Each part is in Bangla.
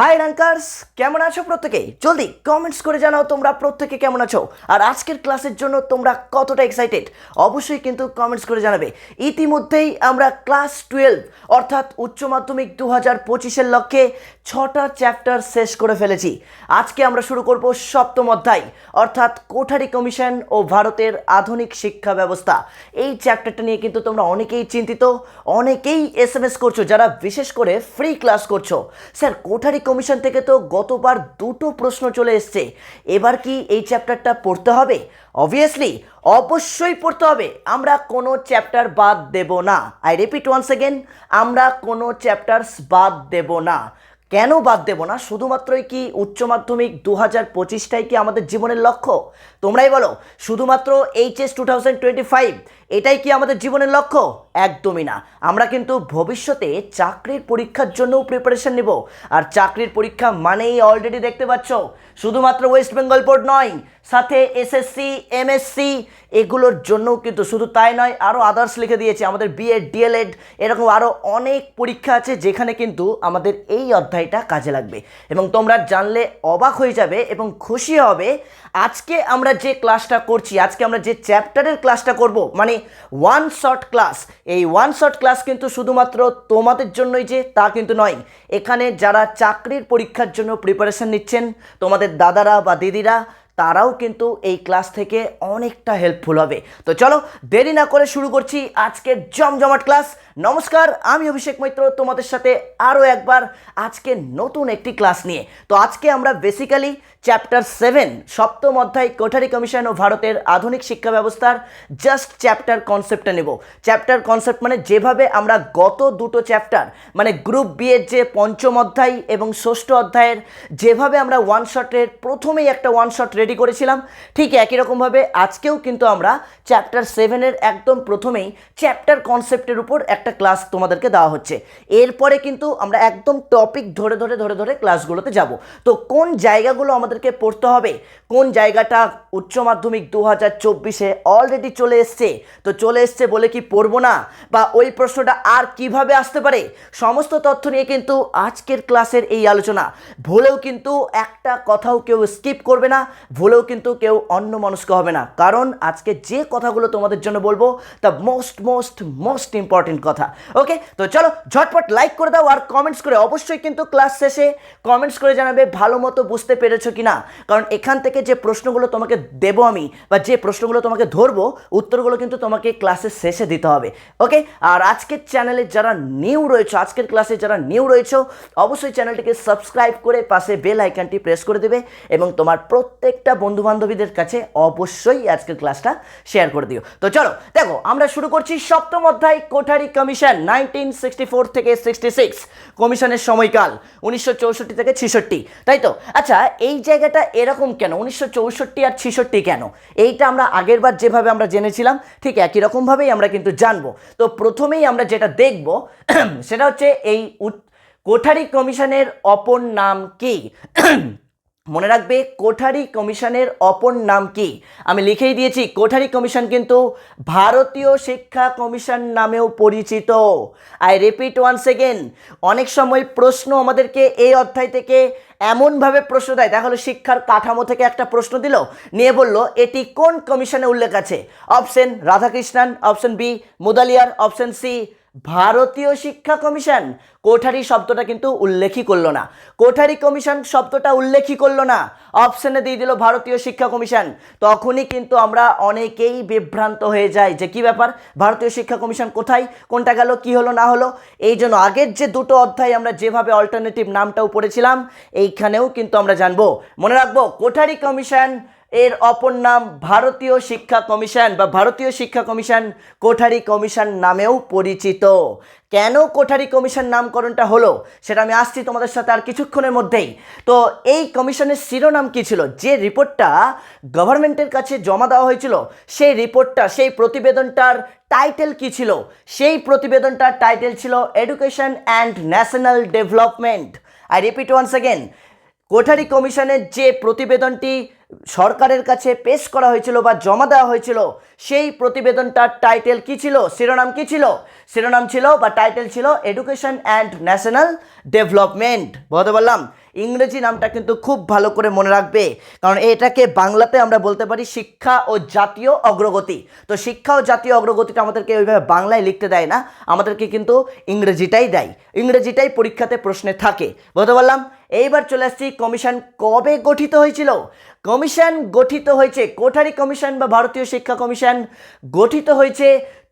হাই র্যাঙ্কার্স কেমন আছো প্রত্যেকেই? জলদি কমেন্টস করে জানাও তোমরা প্রত্যেকে কেমন আছো। আর আজকের ক্লাসের জন্য তোমরা কতটা এক্সাইটেড অবশ্যই কিন্তু কমেন্টস করে জানাবে। ইতিমধ্যেই আমরা ক্লাস টুয়েলভ অর্থাৎ উচ্চ মাধ্যমিক দু হাজার পঁচিশের লক্ষ্যে ছটা চ্যাপ্টার শেষ করে ফেলেছি। আজকে আমরা শুরু করব সপ্তম অধ্যায়, অর্থাৎ কোঠারি কমিশন ও ভারতের আধুনিক শিক্ষা ব্যবস্থা। এই চ্যাপ্টারটা নিয়ে কিন্তু তোমরা অনেকেই চিন্তিত, অনেকেই এস এম এস করছ, যারা বিশেষ করে ফ্রি ক্লাস করছ। স্যার, কোঠারি কমিশন থেকে তো গতবার দুটো প্রশ্ন চলে এসছে। এবার কি এই চ্যাপ্টারটা পড়তে হবে? অবভিয়াসলি অবশ্যই পড়তে হবে। আমরা কোনো চ্যাপ্টার বাদ দেব না। আই রিপিট ওয়ান্স এগেন আমরা কোনো চ্যাপ্টারস বাদ দেব না। কেন বাদ দেব না? শুধুমাত্রই কি উচ্চ মাধ্যমিক দু হাজার পঁচিশটাই কি আমাদের জীবনের লক্ষ্য? তোমরাই বলো, শুধুমাত্র HS two thousand twenty five এটাই কি আমাদের জীবনের লক্ষ্য? একদমই না। আমরা কিন্তু ভবিষ্যতে চাকরির পরীক্ষার জন্যও প্রিপারেশন নেব। আর চাকরির পরীক্ষা মানেই অলরেডি দেখতে পাচ্ছ, শুধুমাত্র ওয়েস্ট বেঙ্গল বোর্ড নয়, সাথে এসএসসি এমএসসি এগুলোর জন্যও কিন্তু শুধু তাই নয় আরও আদার্স লিখে দিয়েছে। আমাদের বিএড ডিএলএড এরকম আরও অনেক পরীক্ষা আছে যেখানে কিন্তু আমাদের এই অধ্যায়টা কাজে লাগবে। এবং তোমরা জানলে অবাক হয়ে যাবে এবং খুশি হবে, আজকে আমরা যে ক্লাসটা করছি, আজকে আমরা যে চ্যাপ্টারের ক্লাসটা করব মানে ওয়ান শর্ট ক্লাস এই ওয়ান শর্ট ক্লাস কিন্তু শুধুমাত্র তোমাদের জন্যই যে তা কিন্তু নয়। এখানে যারা চাকরির পরীক্ষার জন্য প্রিপারেশন নিচ্ছেন, তোমাদের দাদারা বা দিদিরা তারাও কিন্তু এই ক্লাস থেকে অনেকটা হেল্পফুল হবে। তো চলো, দেরি না করে শুরু করছি আজকের জমজমাট ক্লাস। নমস্কার, আমি অভিষেক মৈত্র, তোমাদের সাথে আরও একবার আজকে নতুন একটি ক্লাস নিয়ে। তো আজকে আমরা বেসিক্যালি চ্যাপ্টার সেভেন সপ্তম অধ্যায়, কোঠারি কমিশন ও ভারতের আধুনিক শিক্ষা ব্যবস্থার জাস্ট চ্যাপ্টার কনসেপ্টটা নেব। চ্যাপ্টার কনসেপ্ট মানে যেভাবে আমরা গত দুটো চ্যাপ্টার মানে গ্রুপ বি এর যে পঞ্চম অধ্যায় এবং ষষ্ঠ অধ্যায়ের, যেভাবে আমরা ওয়ান শটের প্রথমেই একটা ওয়ান শট রেডি করেছিলাম। ঠিক একই রকমভাবে আজকেও কিন্তু আমরা চ্যাপ্টার সেভেনের একদম প্রথমেই চ্যাপ্টার কনসেপ্টের উপর একটা ক্লাস তোমাদেরকে দেওয়া হচ্ছে। এরপরে কিন্তু আমরা একদম টপিক ধরে ধরে ধরে ধরে ক্লাসগুলোতে যাব। তো কোন জায়গাগুলো আমাদেরকে পড়তে হবে? কোন জায়গাটা উচ্চ মাধ্যমিক দু হাজার চব্বিশে অলরেডি চলে এসছে? তো চলে এসছে বলে কি পড়ব না? বা ওই প্রশ্নটা আর কীভাবে আসতে পারে? সমস্ত তথ্য নিয়ে কিন্তু আজকের ক্লাসের এই আলোচনা। ভুলেও কিন্তু একটা কথাও কেউ স্কিপ করবে না। ভুলেও কিন্তু কেউ অন্য মনস্ক হবে না। কারণ আজকে যে কথাগুলো তোমাদের জন্য বলব the most most most important কথা। ওকে তো চলো, ঝটপট লাইক করে দাও আর কমেন্টস করে অবশ্যই কিন্তু ক্লাস শেষে কমেন্টস করে জানাবে ভালো মতো বুঝতে পেরেছ কি না কারণ এখান থেকে যে প্রশ্নগুলো তোমাকে দেবো আমি বা যে প্রশ্নগুলো তোমাকে ধরবো, উত্তরগুলো কিন্তু তোমাকে ক্লাসের শেষে দিতে হবে। ওকে আর আজকের চ্যানেলে যারা নিউ রয়েছে, আজকের ক্লাসে যারা নিউ রয়েছে, অবশ্যই চ্যানেলটিকে সাবস্ক্রাইব করে পাশে বেল আইকনটি প্রেস করে দেবে এবং তোমার প্রত্যেকটা বন্ধু বান্ধবীদের কাছে অবশ্যই আজকের ক্লাসটা শেয়ার করে দিও। তো চলো, দেখো, আমরা শুরু করছি সপ্তম অধ্যায়, Kothari commission nineteen sixty four থেকে সিক্সটি সিক্স কমিশনের সময়কাল, উনিশশো চৌষট্টি থেকে ছিষট্টি, তাই তো? আচ্ছা এই জায়গাটা এরকম কেন? উনিশশো চৌষট্টি আর ছিষট্টি কেন? এইটা আমরা আগেরবার যেভাবে আমরা জেনেছিলাম, ঠিক একই রকমভাবেই আমরা কিন্তু জানব। তো প্রথমেই আমরা যেটা দেখব, সেটা হচ্ছে এই কোঠারি কমিশনের অপর নাম কি? মনে রাখবে কোঠারি কমিশনের অপর নাম কি? আমি লিখেই দিয়েছি, কোঠারি কমিশন কিন্তু ভারতীয় শিক্ষা কমিশন নামেও পরিচিত। আই রিপিট ওয়ান্স এগেন অনেক সময় প্রশ্ন আমাদেরকে এই অধ্যায় থেকে এমনভাবে প্রশ্ন দেয়, দেখা শিক্ষার কাঠামো থেকে একটা প্রশ্ন দিল, নিয়ে বলল, এটি কোন কমিশনে উল্লেখ আছে? Option Radhakrishnan option B Mudaliar option C ভারতীয় শিক্ষা কমিশন। কোঠারি শব্দটা কিন্তু উল্লেখই করল না। কোঠারি কমিশন শব্দটা উল্লেখই করল না। অপশনে দিয়ে দিল ভারতীয় শিক্ষা কমিশন। তখনই কিন্তু আমরা অনেকেই বিভ্রান্ত হয়ে যাই যে কি ব্যাপার? ভারতীয় শিক্ষা কমিশন কোথায়? কোনটা গেল? কি হলো? না হলো? এই জন্য আগের যে দুটো অধ্যায় আমরা যেভাবে অল্টারনেটিভ নামটাও পড়েছিলাম, এইখানেও কিন্তু আমরা জানব। মনে রাখব, কোঠারি কমিশন এর অপর নাম ভারতীয় শিক্ষা কমিশন বা ভারতীয় শিক্ষা কমিশন কোঠারি কমিশন নামেও পরিচিত। কেন কোঠারি কমিশন নামকরণটা হলো সেটা আমি আসছি তোমাদের সাথে আর কিছুক্ষণের মধ্যেই। তো এই কমিশনের শিরোনাম কী ছিল? যে রিপোর্টটা গভর্নমেন্টের কাছে জমা দেওয়া হয়েছিল, সেই রিপোর্টটা, সেই প্রতিবেদনটার টাইটেল কি ছিল? সেই প্রতিবেদনটার টাইটেল ছিল education and national development. I repeat once again Kothari কমিশনের যে প্রতিবেদনটি সরকারের কাছে পেশ করা হয়েছিল বা জমা দেওয়া হয়েছিল, সেই প্রতিবেদনটার টাইটেল কি ছিল, শিরোনাম কি ছিল? শিরোনাম ছিল বা টাইটেল ছিল এডুকেশন অ্যান্ড ন্যাশনাল ডেভেলপমেন্ট বলতে বললাম ইংরেজি নামটা কিন্তু খুব ভালো করে মনে রাখবে, কারণ এটাকে বাংলাতে আমরা বলতে পারি শিক্ষা ও জাতীয় অগ্রগতি। তো শিক্ষা ও জাতীয় অগ্রগতিটা আমাদেরকে ওইভাবে বাংলায় লিখতে দেয় না, আমাদেরকে কিন্তু ইংরেজিটাই দেয়। ইংরেজিটাই পরীক্ষাতে প্রশ্নে থাকে। বলতে পারলাম, এইবার চলে আসছি কমিশন কবে গঠিত হয়েছিল? কমিশন গঠিত হয়েছে কোঠারি কমিশন বা ভারতীয় শিক্ষা কমিশন গঠিত হয়েছে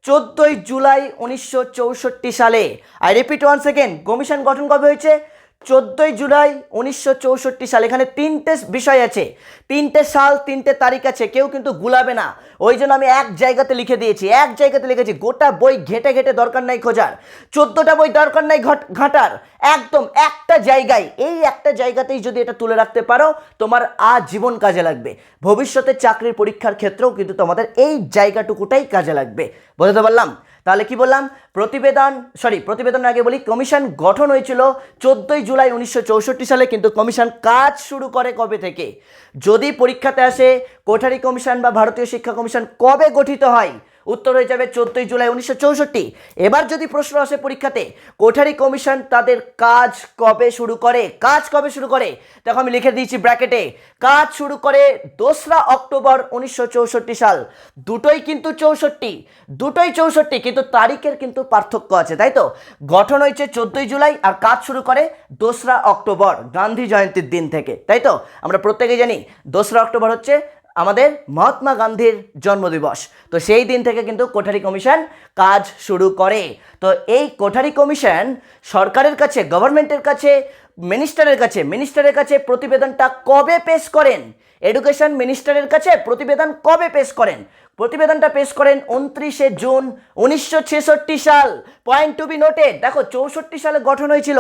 চোদ্দোই জুলাই উনিশশো চৌষট্টি সালে। I repeat one second commission গঠন কবে হয়েছে? চোদ্দোই জুলাই উনিশশো চৌষট্টি সাল, এখানে তিনটে বিষয় আছে। তিনটে সাল তিনটে তারিখ আছে, কেউ কিন্তু গুলাবে না। ওই জন্য আমি এক জায়গাতে লিখে দিয়েছি, এক জায়গাতে লিখেছি, গোটা বই ঘেটে ঘেটে দরকার নাই খোঁজার। চোদ্দোটা বই দরকার নাই ঘট- ঘাটার। একদম একটা জায়গায়, এই একটা জায়গাতেই যদি এটা তুলে রাখতে পারো, তোমার আজীবন কাজে লাগবে। ভবিষ্যতে চাকরির পরীক্ষার ক্ষেত্রেও কিন্তু তোমাদের এই জায়গাটুকুটাই কাজে লাগবে। বুঝতে পারলাম? তাহলে কি বললাম? প্রতিবেদন সরি প্রতিবেদনের আগে বলি, কমিশন গঠন হয়েছিল চোদ্দোই জুলাই উনিশশো চৌষট্টি সালে, কিন্তু কমিশন কাজ শুরু করে কবে থেকে? যদি পরীক্ষাতে আসে, কোঠারি কমিশন বা ভারতীয় শিক্ষা কমিশন কবে গঠিত হয়? উত্তর হয়ে যাবে চোদ্দোই জুলাই উনিশশো চৌষট্টি। এবার যদি প্রশ্ন আসে পরীক্ষাতে, কোঠারি কমিশন তাদের কাজ কবে শুরু করে? কাজ কবে শুরু করে? দেখো আমি লিখে দিয়েছি ব্র্যাকেটে, কাজ শুরু করে দোসরা অক্টোবর উনিশশো চৌষট্টি সাল। দুটোই কিন্তু চৌষট্টি, দুটোই চৌষট্টি, কিন্তু তারিখের কিন্তু পার্থক্য আছে, তাই তো? গঠন হয়েছে চোদ্দোই জুলাই আর কাজ শুরু করে দোসরা অক্টোবর, গান্ধী জয়ন্তীর দিন থেকে, তাই তো? আমরা প্রত্যেকেই জানি দোসরা অক্টোবর হচ্ছে আমাদের মহাত্মা গান্ধীর জন্মদিবস। তো সেই দিন থেকে কিন্তু কোঠারি কমিশন কাজ শুরু করে। তো এই কোঠারি কমিশন সরকারের কাছে, গভর্নমেন্টের কাছে, মিনিস্টারের কাছে মিনিস্টারের কাছে প্রতিবেদনটা কবে পেশ করেন? এডুকেশন মিনিস্টারের কাছে প্রতিবেদন কবে পেশ করেন? প্রতিবেদনটা পেশ করেন উনত্রিশে জুন উনিশশো ছেষট্টি সাল। পয়েন্ট টু বি নোটেড দেখো, চৌষট্টি সালে গঠন হয়েছিল,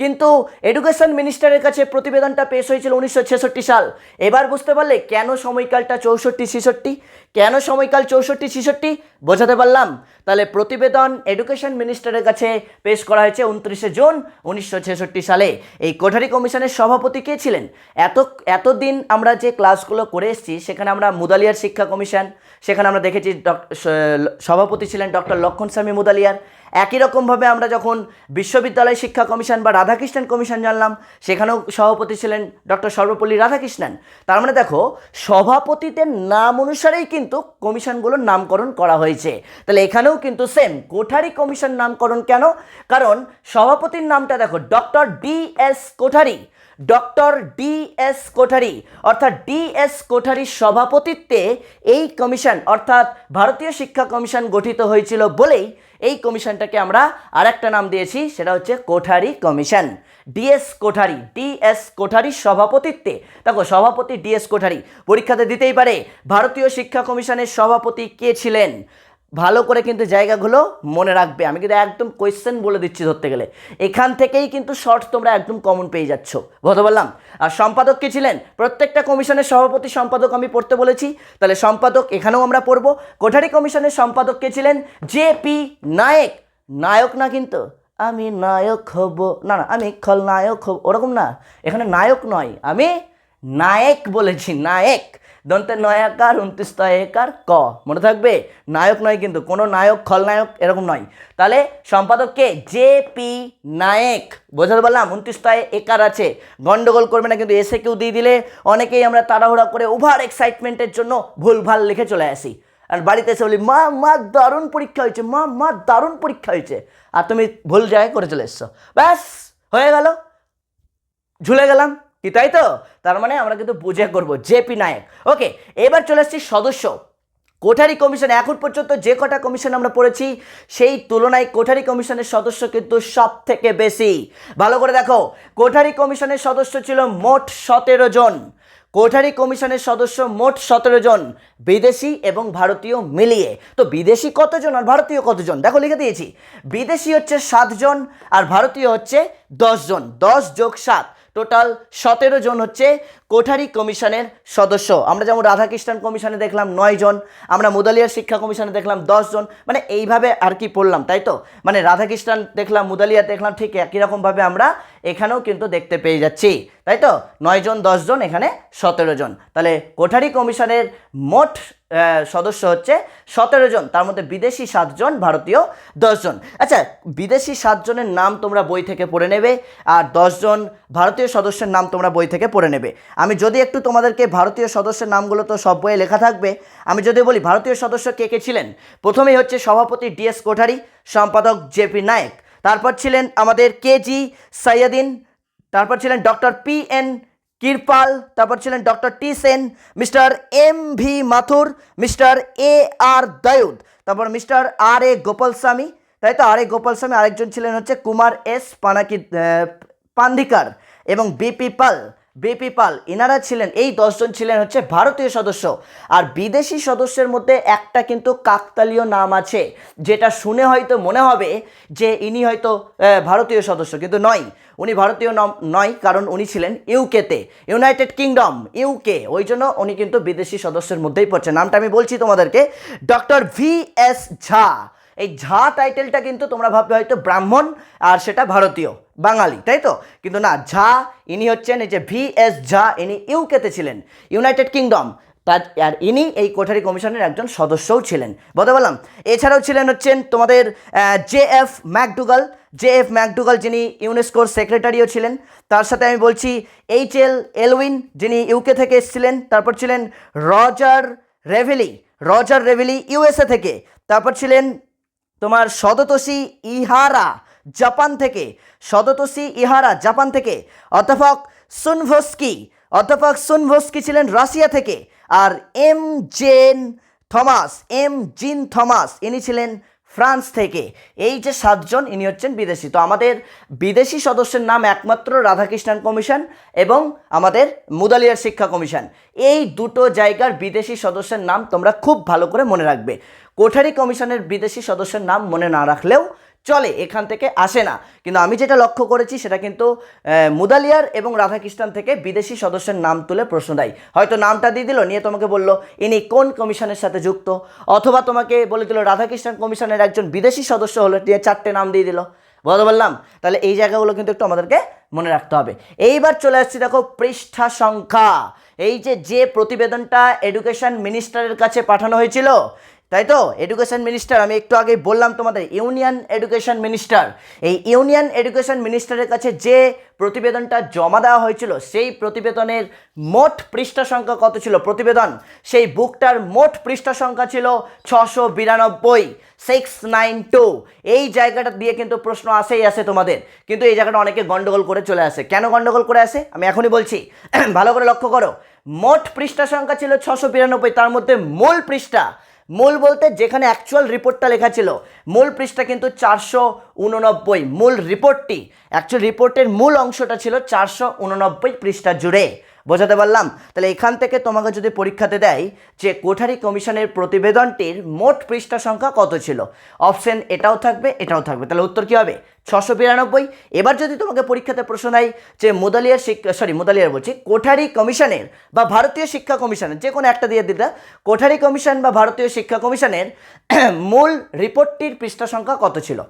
কিন্তু এডুকেশন মিনিস্টারের কাছে প্রতিবেদনটা পেশ হয়েছিল উনিশশো ছেষট্টি সাল। এবার বুঝতে পারলে কেন সময়কালটা চৌষট্টি ছেষট্টি? কেন সময়কাল চৌষট্টি, ছেষট্টি? বোঝাতে পারলাম। তাহলে প্রতিবেদন এডুকেশন মিনিস্টারের কাছে পেশ করা হয়েছে উনত্রিশে জুন উনিশশো ছেষট্টি সালে। এই কোঠারি কমিশনের সভাপতি কে ছিলেন? এত, এতদিন আমরা যে ক্লাসগুলো করে এসেছি, সেখানে আমরা মুদালিয়ার শিক্ষা কমিশন, সেখানে আমরা দেখেছি ডক্টর সভাপতি ছিলেন ডক্টর লক্ষণস্বামী মুদালিয়ার। একই রকমভাবে আমরা যখন বিশ্ববিদ্যালয় শিক্ষা কমিশন বা রাধাকৃষ্ণন কমিশন জানলাম, সেখানেও সভাপতি ছিলেন ডক্টর সর্বপল্লী রাধাকৃষ্ণন। তার মানে দেখো, সভাপতিদের নাম অনুসারেই কিন্তু কমিশনগুলোর নামকরণ করা হয়েছে। তাহলে এখানেও কিন্তু সেম কোঠারি কমিশন নামকরণ কেন? কারণ সভাপতির নামটা দেখো, doctor D S Kothari. Doctor D S Kothari, অর্থাৎ ডি এস কোঠারির সভাপতিত্বে এই কমিশন, অর্থাৎ ভারতীয় শিক্ষা কমিশন গঠিত হয়েছিল বলেই এই কমিশনটাকে আমরা আরেকটা নাম দিয়েছি, সেটা হচ্ছে Kothari commission. D S Kothari, D S কোঠারির সভাপতিত্বে। দেখো, সভাপতি ডিএস কোঠারি, পরীক্ষাতে দিতেই পারে। ভারতীয় শিক্ষা কমিশনের সভাপতি কে ছিলেন? ভালো করে কিন্তু জায়গাগুলো মনে রাখবে। আমি কিন্তু একদম কোয়েশ্চেন বলে দিচ্ছি ধরতে গেলে। এখান থেকেই কিন্তু শর্ট তোমরা একদম কমন পেয়ে যাচ্ছ। বলতে বললাম আর সম্পাদক কে ছিলেন? প্রত্যেকটা কমিশনের সভাপতি সম্পাদক আমি পড়তে বলেছি। তাহলে সম্পাদক এখানেও আমরা পড়ব। কোঠারি কমিশনের সম্পাদক কে ছিলেন? J P Naik. নায়ক না কিন্তু? আমি নায়ক হব। না না, আমি খলনায়ক হব। ওরকম না। এখানে নায়ক নয়। আমি নায়ক বলেছি, নায়ক। দন্তে নয়াকার উনত্রিশ একার ক। মনে থাকবে? নায়ক নয় কিন্তু, কোনো নায়ক খলনায়ক এরকম নয়। তাহলে সম্পাদককে জে পি নায়েক। বোঝাতে পারলাম উনত্রিশ একার আছে। গন্ডগোল করবে না কিন্তু এসে কেউ দিয়ে দিলে অনেকেই আমরা তাড়াহুড়া করে ওভার এক্সাইটমেন্টের জন্য ভুলভাল লিখে চলে আসি। আর বাড়িতে এসে বলি, মা মা, দারুণ পরীক্ষা হয়েছে, মা মা, দারুণ পরীক্ষা হয়েছে। আর তুমি ভুল জায়গায় করে চলে এসছো। ব্যাস, হয়ে গেল। ঝুলে গেলাম। কি তাই তো? তার মানে আমরা কিন্তু বুঝে করব, জেপি নায়ক। ওকে, এবার চলে আসছি সদস্য। কোঠারি কমিশন, এখন পর্যন্ত যে কটা কমিশন আমরা পড়েছি, সেই তুলনায় কোঠারি কমিশনের সদস্য কিন্তু সব থেকে বেশি। ভালো করে দেখো, কোঠারি কমিশনের সদস্য ছিল মোট সতেরো জন। কোঠারি কমিশনের সদস্য মোট সতেরো জন, বিদেশি এবং ভারতীয় মিলিয়ে। তো বিদেশি কতজন আর ভারতীয় কতজন? দেখো লিখে দিয়েছি। বিদেশি হচ্ছে সাতজন আর ভারতীয় হচ্ছে দশজন দশ যোগ সাত টোটাল সতেরো জন হচ্ছে কোঠারি কমিশনের সদস্য। আমরা যেমন রাধাকৃষ্ণন কমিশনে দেখলাম নয় জন, আমরা মুদালিয়ার শিক্ষা কমিশনে দেখলাম দশ জন মানে এইভাবে আর কি পড়লাম, তাই তো? মানে রাধাকৃষ্ণন দেখলাম মুদালিয়া দেখলাম, ঠিক একই রকমভাবে আমরা এখানেও কিন্তু দেখতে পেয়ে যাচ্ছি, তাই তো? নয় জন, দশ জন, এখানে সতেরো জন। তাহলে কোঠারি কমিশনের মোট সদস্য হচ্ছে সতেরো জন, তার মধ্যে বিদেশি সাতজন ভারতীয় দশজন আচ্ছা বিদেশি সাতজনের নাম তোমরা বই থেকে পড়ে নেবে, আর দশজন ভারতীয় সদস্যের নাম তোমরা বই থেকে পড়ে নেবে। আমি যদি একটু তোমাদেরকে ভারতীয় সদস্যের নামগুলো তো সব বইয়ে লেখা থাকবে, আমি যদি বলি ভারতীয় সদস্য কে কে ছিলেন? প্রথমেই হচ্ছে সভাপতি ডিএস কোঠারি, সম্পাদক জেপি নায়েক, তারপর ছিলেন আমাদের কেজি সৈয়দিন তারপর ছিলেন ডক্টর পি এন কিরপাল তারপর ছিলেন doctor T Sen, mister M V Mathur, mister A R Dawood, তারপর মিস্টার আর এ গোপালস্বামী, তাই তো? আর এ গোপালস্বামী, আরেকজন ছিলেন হচ্ছে কুমার এস পানাকি পান্ধিকার এবং বিপি পাল। বিপি পাল এনারা ছিলেন, এই দশজন ছিলেন হচ্ছে ভারতীয় সদস্য। আর বিদেশি সদস্যের মধ্যে একটা কিন্তু কাকতালীয় নাম আছে, যেটা শুনে হয়তো মনে হবে যে ইনি হয়তো ভারতীয় সদস্য, কিন্তু নয়। উনি ভারতীয় নম নয়, কারণ উনি ছিলেন ইউকেতে, ইউনাইটেড কিংডম, ইউকে। ওই জন্য উনি কিন্তু বিদেশি সদস্যের মধ্যেই পড়ছে নামটা আমি বলছি তোমাদেরকে, ডক্টর ভি এস ঝা। এই ঝা টাইটেলটা কিন্তু তোমরা ভাববে হয়তো ব্রাহ্মণ, আর সেটা ভারতীয়। বাঙালি, তাই তো? কিন্তু না, ঝা, ইনি হচ্ছেন এই যে ভি এস ঝা, ইনি ইউকেতে ছিলেন, ইউনাইটেড কিংডম। তার, আর ইনি এই কোঠারি কমিশনের একজন সদস্যও ছিলেন। বলতে পারলাম, এছাড়াও ছিলেন হচ্ছেন তোমাদের J F McDougall. J F McDougall যিনি ইউনেস্কোর সেক্রেটারিও ছিলেন, তার সাথে আমি বলছি এইচ এল এলউইন, যিনি ইউকে থেকে এসেছিলেন, তারপর ছিলেন Roger Revelle Roger Revelle USA থেকে। তারপর ছিলেন তোমার সদতোষী ইহারা জাপান থেকে, সদতোষী ইহারা জাপান থেকে, অধ্যাপক সুনভস্কি অধ্যাপক সুনভস্কি ছিলেন রাশিয়া থেকে, আর M Jean Thomas, M Jean Thomas, ইনি ছিলেন ফ্রান্স থেকে। এই যে সাতজন, ইনি হচ্ছেন বিদেশি। তো আমাদের বিদেশি সদস্যের নাম একমাত্র রাধাকৃষ্ণন কমিশন এবং আমাদের মুদালিয়ার শিক্ষা কমিশন। এই দুটো জায়গার বিদেশি সদস্যের নাম তোমরা খুব ভালো করে মনে রাখবে। কোঠারি কমিশনের বিদেশি সদস্যের নাম মনে না রাখলেও চলে, এখান থেকে আসে না। কিন্তু আমি যেটা লক্ষ্য করেছি, সেটা কিন্তু মুদালিয়ার এবং রাধাকৃষ্ণন থেকে বিদেশি সদস্যের নাম তুলে প্রশ্ন দেয়। হয়তো নামটা দিয়ে দিল, নিয়ে তোমাকে বলল, ইনি কোন কমিশনের সাথে যুক্ত? অথবা তোমাকে বলে দিল, রাধাকৃষ্ণন কমিশনের একজন বিদেশি সদস্য হলো, দিয়ে চারটে নাম দিয়ে দিল। বলতে বললাম। তাহলে এই জায়গাগুলো কিন্তু একটু আমাদেরকে মনে রাখতে হবে। এইবার চলে আসছি দেখো পৃষ্ঠা সংখ্যা। এই যে যে প্রতিবেদনটা এডুকেশন মিনিস্টারের কাছে পাঠানো হয়েছিল তাই তো? এডুকেশন মিনিস্টার আমি একটু আগে বললাম তোমাদের ইউনিয়ন এডুকেশন মিনিস্টার এই ইউনিয়ন এডুকেশন মিনিস্টারের কাছে যে প্রতিবেদনটা জমা দেওয়া হয়েছিল, সেই প্রতিবেদনের মোট পৃষ্ঠা সংখ্যা কত ছিল? প্রতিবেদন, সেই বুকটার মোট পৃষ্ঠা সংখ্যা ছিল ছশো বিরানব্বই সিক্স নাইন টু এই জায়গাটা দিয়ে কিন্তু প্রশ্ন আসেই আসে তোমাদের। কিন্তু এই জায়গাটা অনেকে গন্ডগোল করে চলে আসে। কেন গন্ডগোল করে আসে? আমি এখনই বলছি, ভালো করে লক্ষ্য করো। মোট পৃষ্ঠা সংখ্যা ছিল ছশো বিরানব্বই, তার মধ্যে মূল পৃষ্ঠা মূল বলতে যেখানে অ্যাকচুয়াল রিপোর্টটা লেখা ছিল, মূল পৃষ্ঠা কিন্তু চারশো উননব্বই, মূল রিপোর্টটি অ্যাকচুয়াল রিপোর্টের মূল অংশটা ছিল চারশো উননব্বই পৃষ্ঠা জুড়ে। বোঝাতে পারলাম? তাহলে এখান থেকে তোমাকে যদি পরীক্ষাতে দেয় যে কোঠারি কমিশনের প্রতিবেদনটির মোট পৃষ্ঠা সংখ্যা কত ছিল? অপশন এটাও থাকবে এটাও থাকবে। তাহলে উত্তর কী হবে? ছশো বিরানব্বই। এবার যদি তোমাকে পরীক্ষাতে প্রশ্ন দেয় যে মুদালিয়ার শিক্ষা সরি মুদালিয়ার বলছি, কোঠারি কমিশনের বা ভারতীয় শিক্ষা কমিশনের, যে কোনো একটা দিয়ে দিতে, কোঠারি কমিশন বা ভারতীয় শিক্ষা কমিশনের মূল রিপোর্টটির পৃষ্ঠা সংখ্যা কত ছিল?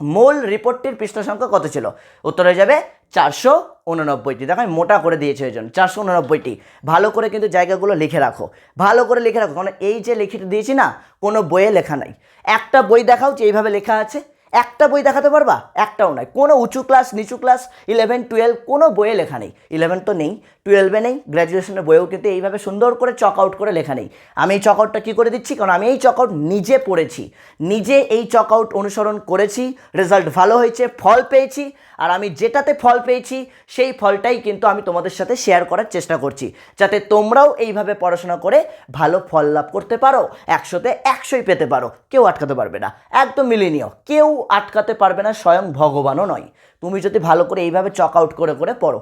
মূল রিপোর্টটির পৃষ্ঠ সংখ্যা কত ছিল? উত্তর হয়ে যাবে চারশো উননব্বইটি। দেখো, আমি মোটা করে দিয়েছি ওই জন্য, চারশো উননব্বইটি। ভালো করে কিন্তু জায়গাগুলো লিখে রাখো। ভালো করে লিখে রাখো, কারণ এই যে লিখে দিয়েছি না, কোনো বইয়ে লেখা নাই। একটা বই দেখাও যে এইভাবে লেখা আছে। একটা বই দেখাতে পারবা? একটাও নয় কোনো উঁচু ক্লাস নিচু ক্লাস ইলেভেন টুয়েলভ কোনো বইয়ে লেখা নেই। ইলেভেন তো নেই টুয়েলভে নেই গ্র্যাজুয়েশনের বইয়েও কিন্তু এইভাবে সুন্দর করে চক আউট করে লেখা নেই। আমি এই চক আউটটা কী করে দিচ্ছি? কারণ আমি এই চক আউট নিজে পড়েছি। নিজে এই চক আউট অনুসরণ করেছি রেজাল্ট ভালো হয়েছে, ফল পেয়েছি। আর আমি যেটাতে ফল পেয়েছি, সেই ফলটাই কিন্তু আমি তোমাদের সাথে শেয়ার করার চেষ্টা করছি। যাতে তোমরাও এইভাবে পড়াশোনা করে ভালো ফল লাভ করতে পারো, একশোতে একশোই পেতে পারো। কেউ আটকাতে পারবে না। একদম মিলিয়ে কেউ আটকাতে পারবে না, স্বয়ং ভগবানও নয়। তুমি যদি ভালো করে এইভাবে চক আউট করে করে পড়ো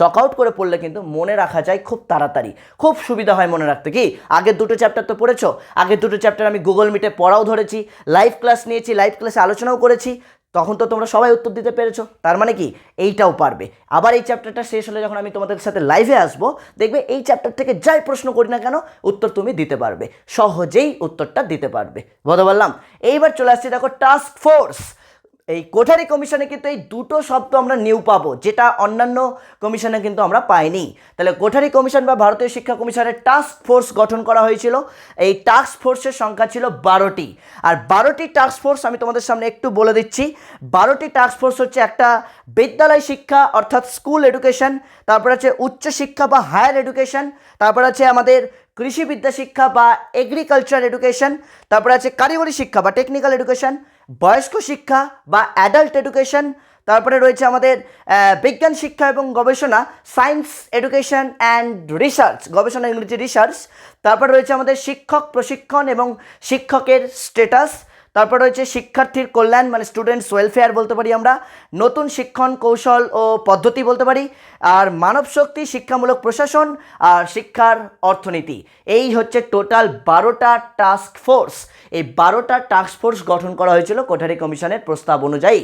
চক আউট করে পড়লে কিন্তু মনে রাখা যায় খুব তাড়াতাড়ি। খুব সুবিধা হয় মনে রাখতে। কি? আগের দুটো চ্যাপ্টার তো পড়েছো? আগের দুটো চ্যাপ্টার আমি গুগল মিটে পড়াও ধরেছি লাইভ ক্লাস নিয়েছি লাইভ ক্লাসে আলোচনাও করেছি। তখন তো তোমরা সবাই উত্তর দিতে পেরেছ। তার মানে কি? এইটাও পারবে। আবার এই চ্যাপ্টারটা শেষ হলে যখন আমি তোমাদের সাথে লাইভে আসব, দেখবে এই চ্যাপ্টার থেকে যাই প্রশ্ন করি না কেন, উত্তর তুমি দিতে পারবে। সহজেই উত্তরটা দিতে পারবে। বলতে পারলাম এইবার চলে আসছি দেখো টাস্ক ফোর্স এই কোঠারি কমিশনে কিন্তু এই দুটো শব্দ আমরা নিউ পাবো, যেটা অন্যান্য কমিশনে কিন্তু আমরা পাইনি। তাহলে কোঠারি কমিশন বা ভারতীয় শিক্ষা কমিশনের টাস্ক ফোর্স গঠন করা হয়েছিল। এই টাস্ক ফোর্সের সংখ্যা ছিল বারোটি। আর বারোটি টাস্ক ফোর্স আমি তোমাদের সামনে একটু বলে দিচ্ছি। বারোটি টাস্ক ফোর্স হচ্ছে একটা বিদ্যালয় শিক্ষা, অর্থাৎ স্কুল এডুকেশন তারপর আছে উচ্চ শিক্ষা বা হায়ার এডুকেশন তারপর আছে আমাদের কৃষিবিদ্যা শিক্ষা বা এগ্রিকালচার এডুকেশন তারপরে আছে কারিগরি শিক্ষা বা টেকনিক্যাল এডুকেশন বয়স্ক শিক্ষা বা অ্যাডাল্ট এডুকেশন তারপরে রয়েছে আমাদের বিজ্ঞান শিক্ষা এবং গবেষণা সায়েন্স এডুকেশন অ্যান্ড রিসার্চ গবেষণা ইংরেজি রিসার্চ তারপরে রয়েছে আমাদের শিক্ষক প্রশিক্ষণ এবং শিক্ষকের স্টেটাস তারপর রয়েছে শিক্ষার্থীর কল্যাণ মানে স্টুডেন্টস ওয়েলফেয়ার বলতে পারি আমরা, নতুন শিক্ষণ কৌশল ও পদ্ধতি বলতে পারি, আর মানব শক্তি, শিক্ষামূলক প্রশাসন, আর শিক্ষার অর্থনীতি। এই হচ্ছে টোটাল বারোটা টাস্ক ফোর্স এই বারোটা টাস্ক ফোর্স গঠন করা হয়েছিল কোঠারি কমিশনের প্রস্তাব অনুযায়ী।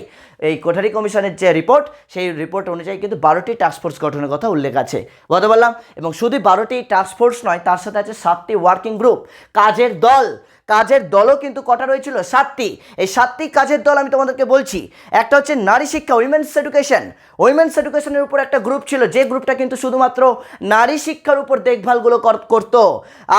এই কোঠারি কমিশনের যে রিপোর্ট সেই রিপোর্ট অনুযায়ী কিন্তু বারোটি টাস্ক ফোর্স গঠনের কথা উল্লেখ আছে। বলতে পারলাম এবং শুধু বারোটি টাস্ক ফোর্স নয়, তার সাথে আছে সাতটি ওয়ার্কিং গ্রুপ কাজের দল কাজের দলও কিন্তু কটা রয়েছিল? সাতটি। এই সাতটি কাজের দল আমি তোমাদেরকে বলছি। একটা হচ্ছে নারী শিক্ষা উইমেন্স এডুকেশন উইমেন্স এডুকেশনের উপর একটা গ্রুপ ছিল, যে গ্রুপটা কিন্তু শুধুমাত্র নারী শিক্ষার উপর দেখভালগুলো কর- করতো।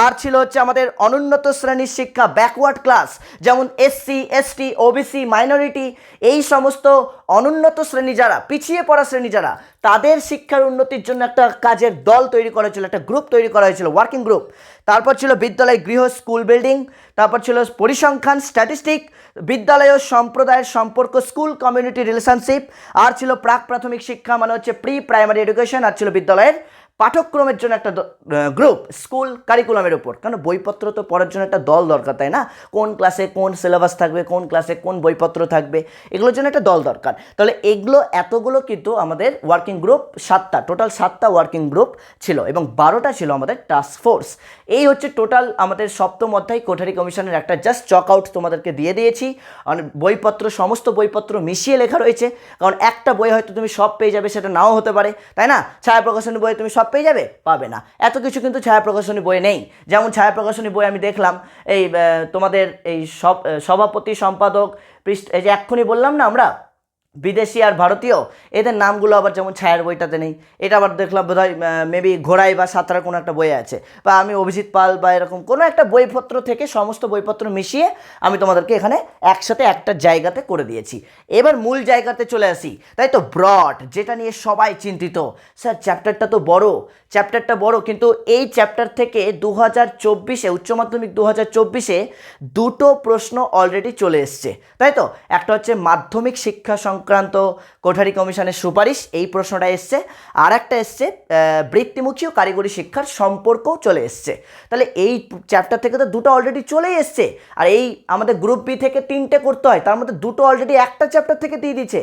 আর ছিল হচ্ছে আমাদের অনুন্নত শ্রেণির শিক্ষা ব্যাকওয়ার্ড ক্লাস যেমন এসসি এসটি ওবিসি মাইনরিটি এই সমস্ত অনুন্নত শ্রেণি যারা, পিছিয়ে পড়া শ্রেণি যারা, তাদের শিক্ষার উন্নতির জন্য একটা কাজের দল তৈরি করা হয়েছিল, একটা গ্রুপ তৈরি করা হয়েছিল ওয়ার্কিং গ্রুপ তারপর ছিল বিদ্যালয় গৃহ স্কুল বিল্ডিং তারপর ছিল পরিসংখ্যান স্ট্যাটিস্টিক বিদ্যালয় ও সম্প্রদায়ের সম্পর্ক, স্কুল কমিউনিটি রিলেশনশিপ আর ছিল প্রাক প্রাথমিক শিক্ষা মানে হচ্ছে প্রি প্রাইমারি এডুকেশন আর ছিল বিদ্যালয়ের পাঠ্যক্রমের জন্য একটা গ্রুপ স্কুল কারিকুলামের উপর। কারণ বইপত্র তো পড়ার জন্য একটা দল দরকার, তাই না? কোন ক্লাসে কোন সিলেবাস থাকবে, কোন ক্লাসে কোন বইপত্র থাকবে, এগুলোর জন্য একটা দল দরকার। তাহলে এগুলো, এতগুলো কিন্তু আমাদের ওয়ার্কিং গ্রুপ সাতটা টোটাল সাতটা ওয়ার্কিং গ্রুপ ছিল এবং বারোটা ছিল আমাদের টাস্ক ফোর্স এই হচ্ছে টোটাল আমাদের সপ্তম অধ্যায়, কোঠারি কমিশনের একটা জাস্ট চক আউট তোমাদেরকে দিয়ে দিয়েছি। আর বইপত্র, সমস্ত বইপত্র মিশিয়ে লেখা রয়েছে। কারণ একটা বই হয়তো তুমি সব পেয়ে যাবে, সেটা নাও হতে পারে, তাই না? ছায়া প্রকাশনী বই তুমি সব পেয়ে যাবে? পাবে না। এত কিছু কিন্তু ছায়া প্রকাশনী বই নেই। যেমন ছায়া প্রকাশনী বই আমি দেখলাম, এই তোমাদের এই সব সভাপতি, সম্পাদক, পৃষ্ঠ, এই যে এক্ষুনি বললাম না আমরা? বিদেশি আর ভারতীয়, এদের নামগুলো আবার যেমন ছায়ার বইটাতে নেই। এটা আবার দেখলাম বোধ হয় মেবি ঘোড়াই বা সাঁতরা কোনো একটা বই আছে। বা আমি অভিজিৎ পাল বা এরকম কোনো একটা বইপত্র থেকে সমস্ত বইপত্র মিশিয়ে আমি তোমাদেরকে এখানে একসাথে একটা জায়গাতে করে দিয়েছি। এবার মূল জায়গাতে চলে আসি। তাই তো, ব্রড, যেটা নিয়ে সবাই চিন্তিত। স্যার চ্যাপ্টারটা তো বড়। চ্যাপ্টারটা বড়, কিন্তু এই চ্যাপ্টার থেকে দু হাজার চব্বিশে, উচ্চ মাধ্যমিক দু হাজার চব্বিশে দুটো প্রশ্ন অলরেডি চলে এসছে, তাই তো? একটা হচ্ছে মাধ্যমিক শিক্ষা সংক্রান্ত কোঠারি কমিশনের সুপারিশ, এই প্রশ্নটা এসছে। আর একটা এসছে বৃত্তিমুখী ও কারিগরি শিক্ষার সম্পর্কও চলে এসছে। তাহলে এই চ্যাপ্টার থেকে তো দুটো অলরেডি চলেই এসছে, আর এই আমাদের গ্রুপ বি থেকে তিনটে করতে হয়, তার মধ্যে দুটো অলরেডি একটা চ্যাপ্টার থেকে দিয়ে দিচ্ছে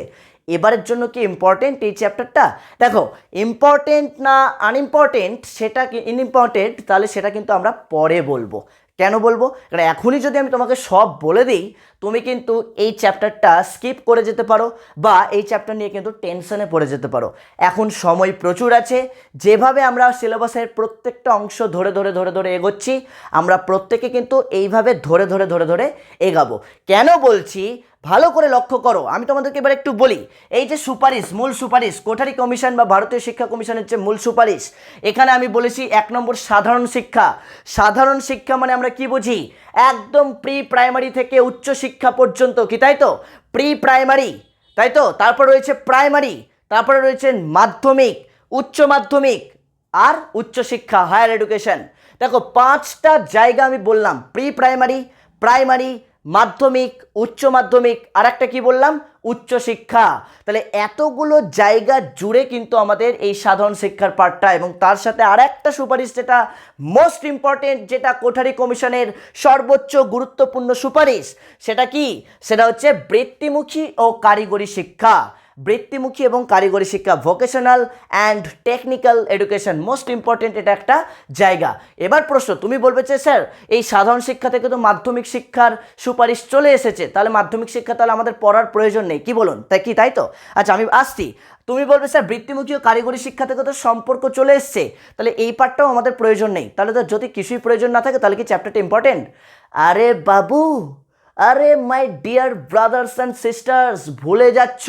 এবারের জন্য কি ইম্পর্টেন্ট এই চ্যাপ্টারটা দেখো ইম্পর্টেন্ট না আনইম্পর্টেন্ট সেটা কি ইনইম্পর্টেন্ট তাহলে সেটা কিন্তু আমরা পরে বলব। কেন বলব? কারণ এখনই যদি আমি তোমাকে সব বলে দিই, তুমি কিন্তু এই চ্যাপ্টারটা স্কিপ করে যেতে পারো বা এই চ্যাপ্টার নিয়ে কিন্তু টেনশনে পড়ে যেতে পারো। এখন সময় প্রচুর আছে। যেভাবে আমরা সিলেবাসের প্রত্যেকটা অংশ ধরে ধরে ধরে ধরে এগোচ্ছি, আমরা প্রত্যেকে কিন্তু এইভাবে ধরে ধরে ধরে ধরে এগাবো। কেন বলছি? ভালো করে লক্ষ্য করো, আমি তোমাদেরকে এবার একটু বলি, এই যে সুপারিশ, মূল সুপারিশ, কোঠারি কমিশন বা ভারতীয় শিক্ষা কমিশনের যে মূল সুপারিশ, এখানে আমি বলেছি এক নম্বর সাধারণ শিক্ষা। সাধারণ শিক্ষা মানে আমরা কি বুঝি? একদম প্রি প্রাইমারি থেকে উচ্চ শিক্ষা পর্যন্ত, কি তাই তো? প্রি প্রাইমারি তাই তো? তারপর রয়েছে প্রাইমারি, তারপরে রয়েছে মাধ্যমিক, উচ্চ মাধ্যমিক আর উচ্চশিক্ষা হায়ার এডুকেশন। দেখো, পাঁচটা জায়গা আমি বললাম প্রি প্রাইমারি প্রাইমারি মাধ্যমিক, উচ্চ মাধ্যমিক আর একটা কি বললাম? উচ্চশিক্ষা তাহলে এতগুলো জায়গা জুড়ে কিন্তু আমাদের এই সাধারণ শিক্ষার পাঠটা এবং তার সাথে আর একটা সুপারিশ যেটা মোস্ট ইম্পর্টেন্ট যেটা কোঠারি কমিশনের সর্বোচ্চ গুরুত্বপূর্ণ সুপারিশ, সেটা কি? সেটা হচ্ছে বৃত্তিমুখী ও কারিগরি শিক্ষা। বৃত্তিমুখী এবং কারিগরি শিক্ষা vocational and technical education most important এটা একটা জায়গা। এবার প্রশ্ন, তুমি বলবে যে, স্যার, এই সাধারণ শিক্ষা থেকে তো মাধ্যমিক শিক্ষার সুপারিশ চলে এসেছে, তাহলে মাধ্যমিক শিক্ষা তাহলে আমাদের পড়ার প্রয়োজন নেই, কি বলুন? তাই কি, তাই তো? আচ্ছা আমি আসছি। তুমি বলবে, স্যার, বৃত্তিমুখী ও কারিগরি শিক্ষা থেকে তো সম্পর্ক চলে এসছে, তাহলে এই পার্টটাও আমাদের প্রয়োজন নেই। তাহলে তো যদি কিছুই প্রয়োজন না থাকে, তাহলে কি চ্যাপ্টারটা ইম্পর্টেন্ট আরে বাবু, আরে my dear brothers and sisters ভুলে যাচ্ছ।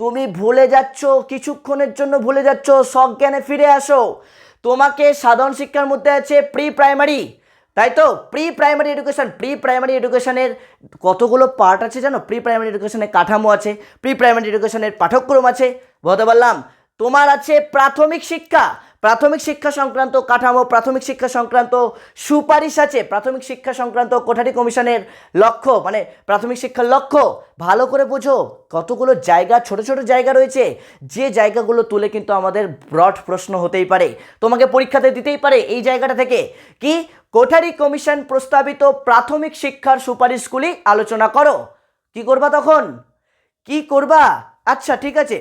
তুমি ভুলে যাচ্ছ, কিছুক্ষণের জন্য ভুলে যাচ্ছ, সজ্ঞানে ফিরে আসো। তোমাকে সাধারণ শিক্ষার মধ্যে আছে প্রি প্রাইমারি তাই তো? Pre primary education pre primary এডুকেশানের কতগুলো পার্ট আছে জানো? প্রি প্রাইমারি এডুকেশানের কাঠামো আছে প্রি প্রাইমারি এডুকেশানের পাঠ্যক্রম আছে। বলতে পারলাম, তোমার আছে প্রাথমিক শিক্ষা। প্রাথমিক শিক্ষা সংক্রান্ত কাঠামো, প্রাথমিক শিক্ষা সংক্রান্ত সুপারিশ আছে। প্রাথমিক শিক্ষা সংক্রান্ত কোঠারি কমিশনের লক্ষ্য মানে প্রাথমিক শিক্ষার লক্ষ্য, ভালো করে বোঝো, কতগুলো জায়গা, ছোট ছোট জায়গা রয়েছে। যে জায়গাগুলো তুলে কিন্তু আমাদের ব্রড প্রশ্ন হতেই পারে। তোমাকে পরীক্ষাতে দিতেই পারে এই জায়গাটা থেকে। কি? কোঠারি কমিশন প্রস্তাবিত প্রাথমিক শিক্ষার সুপারিশগুলি আলোচনা করো। কি করবা তখন? কি করবা? আচ্ছা ঠিক আছে।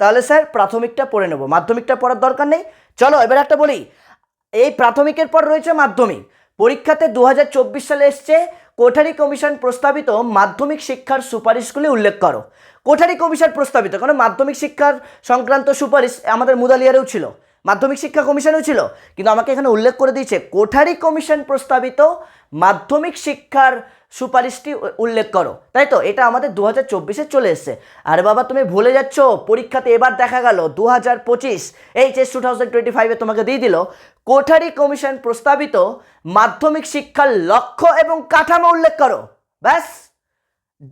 তাহলে স্যার, প্রাথমিকটা পড়ে নেব। মাধ্যমিকটা পড়ার দরকার নেই। চলো, এবার একটা বলি। এই প্রাথমিকের পর রয়েছে মাধ্যমিক। পরীক্ষাতে দু হাজার চব্বিশ সালে এসছে, কোঠারি কমিশন প্রস্তাবিত মাধ্যমিক শিক্ষার সুপারিশগুলি উল্লেখ করো। কোঠারি কমিশন প্রস্তাবিত, কারণ মাধ্যমিক শিক্ষার সংক্রান্ত সুপারিশ আমাদের মুদালিয়ারেও ছিল, মাধ্যমিক শিক্ষা কমিশনেও ছিল। কিন্তু আমাকে এখানে উল্লেখ করে দিয়েছে, কোঠারি কমিশন প্রস্তাবিত মাধ্যমিক শিক্ষার সুপারিশটি উল্লেখ করো। তাই তো? এটা আমাদের দু হাজার চব্বিশে চলে এসছে। আরে বাবা, তুমি ভুলে যাচ্ছ। পরীক্ষাতে এবার দেখা গেল দু হাজার পঁচিশ। H S two thousand twenty ফাইভে তোমাকে দিয়ে দিল, কোঠারি কমিশন প্রস্তাবিত মাধ্যমিক শিক্ষার লক্ষ্য এবং কাঠামো উল্লেখ করো। ব্যাস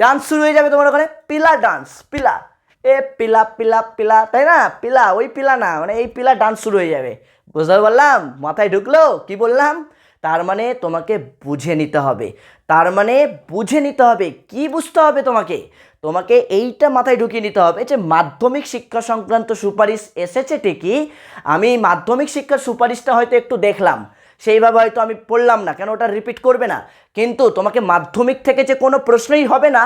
ডান্স শুরু হয়ে যাবে তোমার ওখানে। পিলা ডান্স পিলা। এ পিলা পিলা পিলা, তাই না? পিলা, ওই পিলা না মানে এই পিলা ডান্স শুরু হয়ে যাবে। বুঝতে পারলাম? মাথায় ঢুকলো? কি বললাম? তার মানে তোমাকে বুঝে নিতে হবে। তার মানে বুঝে নিতে হবে, কি বুঝতে হবে তোমাকে? তোমাকে এইটা মাথায় ঢুকিয়ে নিতে হবে যে মাধ্যমিক শিক্ষা সংক্রান্ত সুপারিশ এসেছে ঠিকই, আমি মাধ্যমিক শিক্ষার সুপারিশটা হয়তো একটু দেখলাম, সেইভাবে হয়তো আমি পড়লাম না, কেন ওটা রিপিট করবে না? কিন্তু তোমাকে মাধ্যমিক থেকে যে কোনো প্রশ্নই হবে না,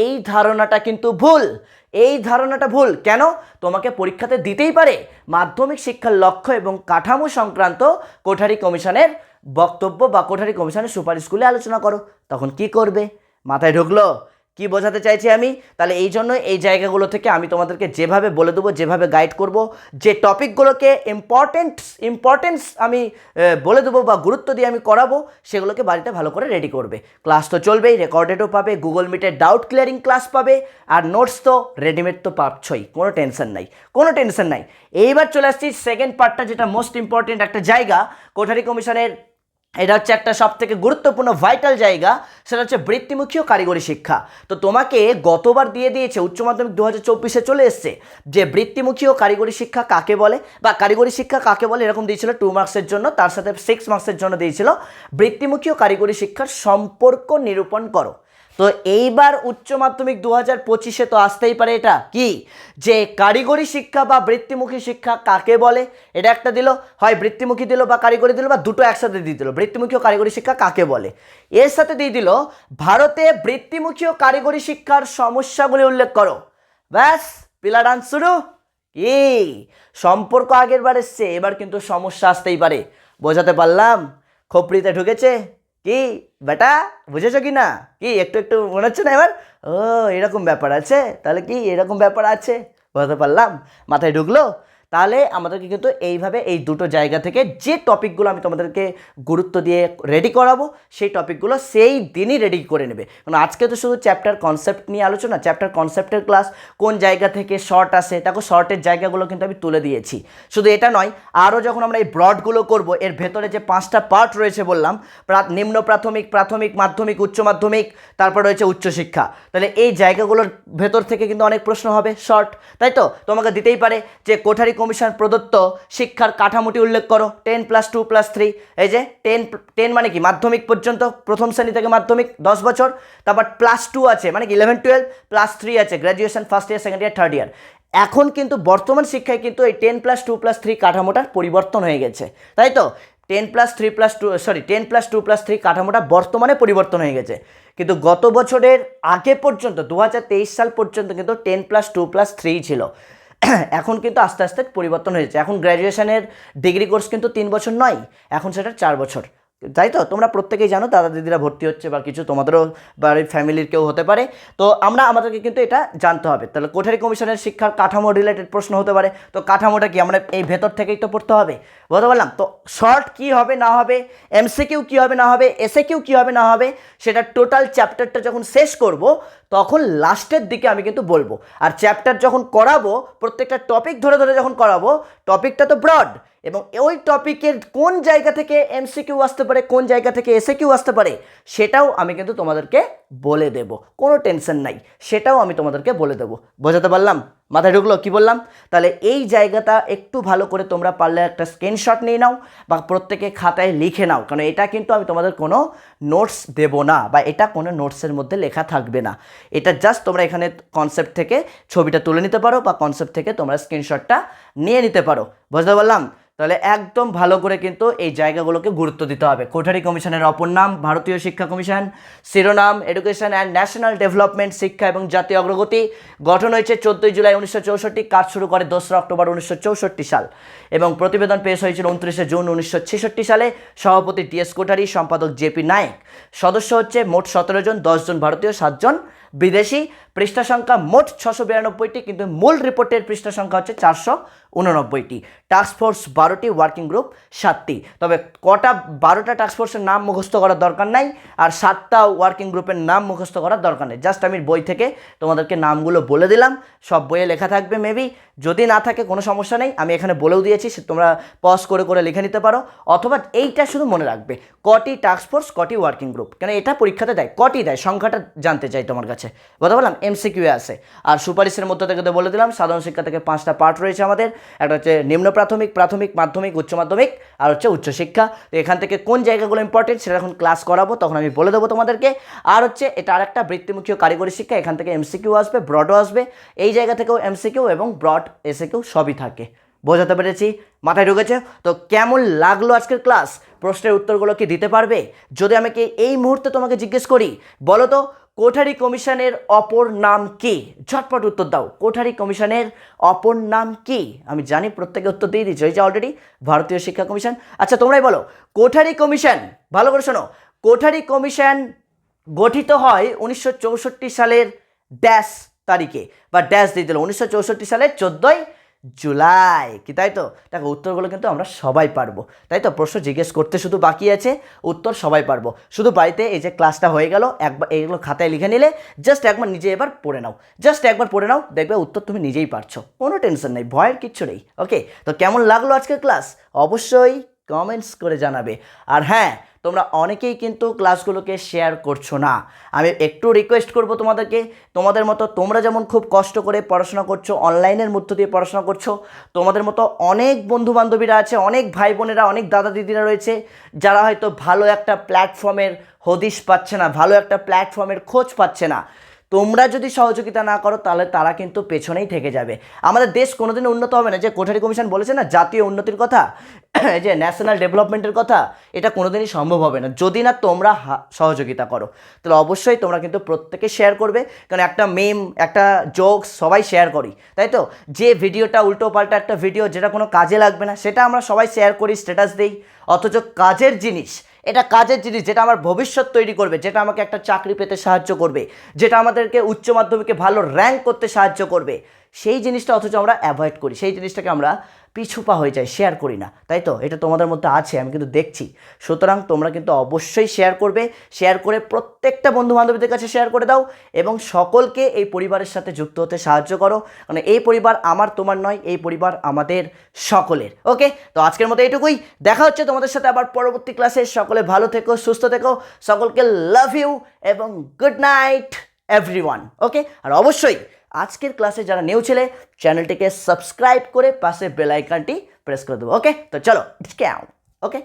এই ধারণাটা কিন্তু ভুল, এই ধারণাটা ভুল। কেন? তোমাকে পরীক্ষাতে দিতেই পারে মাধ্যমিক শিক্ষার লক্ষ্য এবং কাঠামো সংক্রান্ত কোঠারি কমিশনের বক্তব্য বা কোঠারি কমিশনের সুপারিশগুলি আলোচনা করো। তখন কি করবে? মাথায় ঢুকলো? কি বোঝাতে চাইছি আমি? তাহলে এই জন্য এই জায়গাগুলো থেকে আমি তোমাদেরকে যেভাবে বলে দেবো, যেভাবে গাইড করব, যে টপিকগুলোকে ইম্পর্টেন্ট ইম্পর্টেন্স আমি বলে দেবো বা গুরুত্ব দিয়ে আমি করাবো, সেগুলোকে বাড়িতে ভালো করে রেডি করবে। ক্লাস তো চলবেই রেকর্ডেডও পাবে গুগল মিটের ডাউট ক্লিয়ারিং ক্লাস পাবে, আর নোটস তো রেডিমেড তো পাচ্ছই, কোনো টেনশন নাই, কোনো টেনশন নাই। এইবার চলে আসছি সেকেন্ড পার্টটা যেটা মোস্ট ইম্পর্টেন্ট একটা জায়গা, কোঠারি কমিশনের এটা হচ্ছে একটা সব থেকে গুরুত্বপূর্ণ ভাইটাল জায়গা, সেটা হচ্ছে বৃত্তিমুখী ও কারিগরি শিক্ষা। তো তোমাকে গতবার দিয়ে দিয়েছে উচ্চ মাধ্যমিক দু হাজার চব্বিশে চলে এসছে যে বৃত্তিমুখী ও কারিগরি শিক্ষা কাকে বলে? বা কারিগরি শিক্ষা কাকে বলে? এরকম দিয়েছিল টু মার্কসের জন্য, তার সাথে সিক্স মার্কসের জন্য দিয়েছিল। বৃত্তিমুখী ও কারিগরি শিক্ষার সম্পর্ক নিরূপণ করো। তো এইবার উচ্চ মাধ্যমিক দু হাজার পঁচিশে তো আসতেই পারে এটা। কি? যে কারিগরি শিক্ষা বা বৃত্তিমুখী শিক্ষা কাকে বলে? এটা একটা দিল, হয় বৃত্তিমুখী দিল বা কারিগরি দিল বা দুটো একসাথে দিয়ে দিল। বৃত্তিমুখী ও কারিগরি শিক্ষা কাকে বলে? এর সাথে দিয়ে দিল, ভারতে বৃত্তিমুখী ও কারিগরি শিক্ষার সমস্যাগুলি উল্লেখ করো। ব্যাস পিলা ডান্স শুরু। কি? সম্পর্ক আগের বার এসছে, এবার কিন্তু সমস্যা আসতেই পারে। বোঝাতে পারলাম? খোপড়িতে ঢুকেছে। কি, বেটা, বুঝেছ কি না? কি, একটু একটু মনে হচ্ছে না এবার? ও, এরকম ব্যাপার আছে? তাহলে কি, এরকম ব্যাপার আছে? বলতে পারলাম? মাথায় ঢুকলো? তাহলে আমাদেরকে কিন্তু এইভাবে এই দুটো জায়গা থেকে যে টপিকগুলো আমি তোমাদেরকে গুরুত্ব দিয়ে রেডি করাবো, সেই টপিকগুলো সেই দিনই রেডি করে নেবে। কারণ আজকে তো শুধু চ্যাপ্টার কনসেপ্ট নিয়ে আলোচনা চ্যাপ্টার কনসেপ্টের ক্লাস কোন জায়গা থেকে শর্ট আসে, দেখো শর্টের জায়গাগুলো কিন্তু আমি তুলে দিয়েছি। শুধু এটা নয়, আরও যখন আমরা এই ব্রডগুলো করব, এর ভেতরে যে পাঁচটা পার্ট রয়েছে বললাম নিম্ন প্রাথমিক প্রাথমিক, মাধ্যমিক, উচ্চ মাধ্যমিক, তারপর রয়েছে উচ্চশিক্ষা তাহলে এই জায়গাগুলোর ভেতর থেকে কিন্তু অনেক প্রশ্ন হবে শর্ট তাই তো? তোমাকে দিতেই পারে যে কোঠারি কমিশন প্রদত্ত শিক্ষার কাঠামোটি উল্লেখ করো। Ten plus two plus three এই যে টেন টেন মানে কি? মাধ্যমিক পর্যন্ত, প্রথম শ্রেণি থেকে মাধ্যমিক, দশ বছর। তারপর প্লাস টু আছে মানে কি? ইলেভেন টুয়েলভ প্লাস থ্রি আছে graduation first year second year third year এখন কিন্তু বর্তমান শিক্ষায় কিন্তু এই ten plus two plus three কাঠামোটার পরিবর্তন হয়ে গেছে। তাই তো? Ten plus three plus two sorry ten plus two plus three কাঠামোটা বর্তমানে পরিবর্তন হয়ে গেছে। কিন্তু গত বছরের আগে পর্যন্ত দু হাজার তেইশ সাল পর্যন্ত কিন্তু ten plus two plus three ছিল। এখন কিন্তু আস্তে আস্তে পরিবর্তন হয়েছে। এখন গ্র্যাজুয়েশনের ডিগ্রি কোর্স কিন্তু তিন বছর নয়, এখন সেটা চার বছর। তাই তো? তোমরা প্রত্যেকেই জানো দাদা দিদিরা ভর্তি হচ্ছে বা কিছু, তোমাদেরও বাড়ির ফ্যামিলির কেউ হতে পারে। তো আমরা, আমাদেরকে কিন্তু এটা জানতে হবে। তাহলে কোঠারি কমিশনের শিক্ষার কাঠামো রিলেটেড প্রশ্ন হতে পারে। তো কাঠামোটা কি? আমরা এই ভেতর থেকেই তো পড়তে হবে। বলতে পারলাম? তো শর্ট কি হবে না হবে? এমসিকিউ কি হবে না হবে? এসে কিউ কী হবে না হবে? সেটা টোটাল চ্যাপ্টারটা যখন শেষ করব, তখন লাস্টের দিকে আমি কিন্তু বলব। আর চ্যাপ্টার যখন করাবো, প্রত্যেকটা টপিক ধরে ধরে যখন করাবো টপিকটা তো ব্রড এবং ওই টপিকের কোন জায়গা থেকে এমসিকিউ আসতে পারে, কোন জায়গা থেকে এসে কিউ আসতে পারে, সেটাও আমি কিন্তু তোমাদেরকে বলে দেব। কোনো টেনশন নাই, সেটাও আমি তোমাদেরকে বলে দেবো। বোঝাতে পারলাম? মাথায় ঢুকলো? কি বললাম? তাহলে এই জায়গাটা একটু ভালো করে তোমরা পারলে একটা স্ক্রিনশট নিয়ে নাও বা প্রত্যেকে খাতায় লিখে নাও, কারণ এটা কিন্তু আমি তোমাদের কোনো নোটস দেব না বা এটা কোনো নোটসের মধ্যে লেখা থাকবে না। এটা জাস্ট তোমরা এখানে কনসেপ্ট থেকে ছবিটা তুলে নিতে পারো বা কনসেপ্ট থেকে তোমরা স্ক্রিনশটটা নিয়ে নিতে পারো। বুঝতে পারলাম? তাহলে একদম ভালো করে কিন্তু এই জায়গাগুলোকে গুরুত্ব দিতে হবে। কোঠারি কমিশনের অপর নাম, ভারতীয় শিক্ষা কমিশন, শিরোনাম এডুকেশন অ্যান্ড ন্যাশনাল ডেভেলপমেন্ট শিক্ষা এবং জাতীয় অগ্রগতি। গঠন হয়েছে চোদ্দোই জুলাই উনিশশো চৌষট্টি, কাজ শুরু করে দোসরা অক্টোবর উনিশশো চৌষট্টি সাল এবং প্রতিবেদন পেশ হয়েছিল উনত্রিশে জুন উনিশশো ছেষট্টি সালে। সভাপতি টিএস কোঠারি, সম্পাদক জেপি নায়েক। সদস্য হচ্ছে মোট সতেরো জন দশজন ভারতীয়, সাতজন বিদেশি। পৃষ্ঠা সংখ্যা মোট ছশো বিরানব্বইটি, কিন্তু মূল রিপোর্টের পৃষ্ঠা সংখ্যা হচ্ছে চারশো উননব্বইটি। টাস্কফোর্স বারোটি ওয়ার্কিং গ্রুপ সাতটি। তবে কটা, বারোটা টাস্কফোর্সের নাম মুখস্থ করার দরকার নাই, আর সাতটা ওয়ার্কিং গ্রুপের নাম মুখস্থ করার দরকার নেই। জাস্ট আমি বই থেকে তোমাদেরকে নামগুলো বলে দিলাম, সব বইয়ে লেখা থাকবে মেবি যদি না থাকে, কোনো সমস্যা নেই, আমি এখানে বলেও দিয়েছি, সে তোমরা পজ করে করে লিখে নিতে পারো। অথবা এইটা শুধু মনে রাখবে, কটি টাস্কফোর্স কটি ওয়ার্কিং গ্রুপ কেন এটা পরীক্ষাতে দেয়, কটি দেয়? সংখ্যাটা জানতে চাই তোমার কাছে। কথা বললাম এমসিকিউ আছে। আর সুপারিশের মধ্যে থেকে বলে দিলাম, সাধারণ শিক্ষা থেকে পাঁচটা পার্ট রয়েছে আমাদের। একটা হচ্ছে নিম্ন প্রাথমিক প্রাথমিক, মাধ্যমিক, উচ্চ মাধ্যমিক, আর হচ্ছে উচ্চশিক্ষা তো এখান থেকে কোন জায়গাগুলো ইম্পর্টেন্ট সেটা এখন ক্লাস করাবো, তখন আমি বলে দেবো তোমাদেরকে। আর হচ্ছে এটা আরেকটা বৃত্তিমুখী কারিগরি শিক্ষা, এখান থেকে এমসিকিউ আসবে ব্রডও আসবে। এই জায়গা থেকেও এমসিকিউ এবং ব্রড এসে কেউ সবই থাকে। বোঝাতে পেরেছি? মাথায় ঢুকেছে? তো কেমন লাগল আজকের ক্লাস প্রশ্নের উত্তরগুলো কি দিতে পারবে? যদি আমাকে এই মুহূর্তে তোমাকে জিজ্ঞেস করি, বলো তো কোঠারি কমিশনের অপর নাম কি? ঝটপট উত্তর দাও। কোঠারি কমিশনের অপর নাম কি? আমি জানি, প্রত্যেকে উত্তর দিয়ে দিচ্ছি ওই যে অলরেডি ভারতীয় শিক্ষা কমিশন। আচ্ছা তোমরাই বলো, কোঠারি কমিশন, ভালো করে শোনো, কোঠারি কমিশন গঠিত হয় উনিশশো চৌষট্টি সালের ড্যাশ তারিখে, বা ড্যাশ দিয়ে দিল, উনিশশো চৌষট্টি সালের চোদ্দোই জুলাই। কি তাই তো? দেখো, উত্তরগুলো কিন্তু আমরা সবাই পারব। তাই তো? প্রশ্ন জিজ্ঞেস করতে শুধু বাকি আছে, উত্তর সবাই পারব। শুধু বাড়িতে এই যে ক্লাসটা হয়ে গেল, একবার এইগুলো খাতায় লিখে নিলে জাস্ট একবার নিজে এবার পড়ে নাও। জাস্ট একবার পড়ে নাও, দেখবে উত্তর তুমি নিজেই পারছ। কোনো টেনশন নেই, ভয়ের কিচ্ছু নেই। ওকে তো কেমন লাগল আজকের ক্লাস অবশ্যই কমেন্টস করে জানাবে। আর হ্যাঁ তোমরা অনেকেই কিন্তু ক্লাসগুলোকে শেয়ার করছ না। আমি একটু রিকোয়েস্ট করব তোমাদেরকে, তোমাদের মতো তোমরা যেমন খুব কষ্ট করে পড়াশোনা করছ অনলাইনের মধ্য দিয়ে পড়াশোনা করছ, তোমাদের মতো অনেক বন্ধু বান্ধবীরা আছে, অনেক ভাই বোনেরা অনেক দাদা দিদিরা রয়েছে, যারা হয়তো ভালো একটা প্ল্যাটফর্মের হদিশ পাচ্ছে না, ভালো একটা প্ল্যাটফর্মের খোঁজ পাচ্ছে না। তোমরা যদি সহযোগিতা না করো, তাহলে তারা কিন্তু পেছনেই থেকে যাবে। আমাদের দেশ কোনোদিন উন্নত হবে না। যে কোঠারি কমিশন বলেছে না, জাতীয় উন্নতির কথা যে ন্যাশনাল ডেভেলপমেন্টের কথা, এটা কোনোদিনই সম্ভব হবে না। যদি না তোমরা সহযোগিতা করো, তাহলে অবশ্যই তোমরা কিন্তু প্রত্যেকে শেয়ার করবে। কারণ একটা মেম একটা জোকস সবাই শেয়ার করি, তাই তো? যে ভিডিওটা উল্টো পাল্টা একটা ভিডিও যেটা কোনো কাজে লাগবে না, সেটা আমরা সবাই শেয়ার করি স্ট্যাটাস দিই। অথচ কাজের জিনিস এটা কাজের জিনিস, যেটা আমার ভবিষ্যৎ তৈরি করবে, যেটা আমাকে একটা চাকরি পেতে সাহায্য করবে, যেটা আমাদেরকে উচ্চ মাধ্যমিকে ভালো র্যাঙ্ক করতে সাহায্য করবে। সেই জিনিসটা অথচ আমরা অ্যাভয়েড করি। সেই জিনিসটাকে আমরা পিছুপা হয়ে যায় শেয়ার করি না। তাই তো? এটা তোমাদের মধ্যে আছে, আমি কিন্তু দেখছি। সুতরাং তোমরা কিন্তু অবশ্যই শেয়ার করবে। শেয়ার করে প্রত্যেকটা বন্ধু বান্ধবীদের কাছে শেয়ার করে দাও এবং সকলকে এই পরিবারের সাথে যুক্ত হতে সাহায্য করো। মানে এই পরিবার আমার, তোমার নয়, এই পরিবার আমাদের সকলের। ওকে তো আজকের মতো এইটুকুই। দেখা হচ্ছে তোমাদের সাথে আবার পরবর্তী ক্লাসে সকলে ভালো থেকো, সুস্থ থেকো। সকলকে লাভ ইউ এবং গুড নাইট এভরিওয়ান ওকে আর অবশ্যই আজকের ক্লাসে যারা নিউ ছেলে চ্যানেলটিকে সাবস্ক্রাইব করে পাশে বেল প্রেস করে দেবো ওকে তো চলো ওকে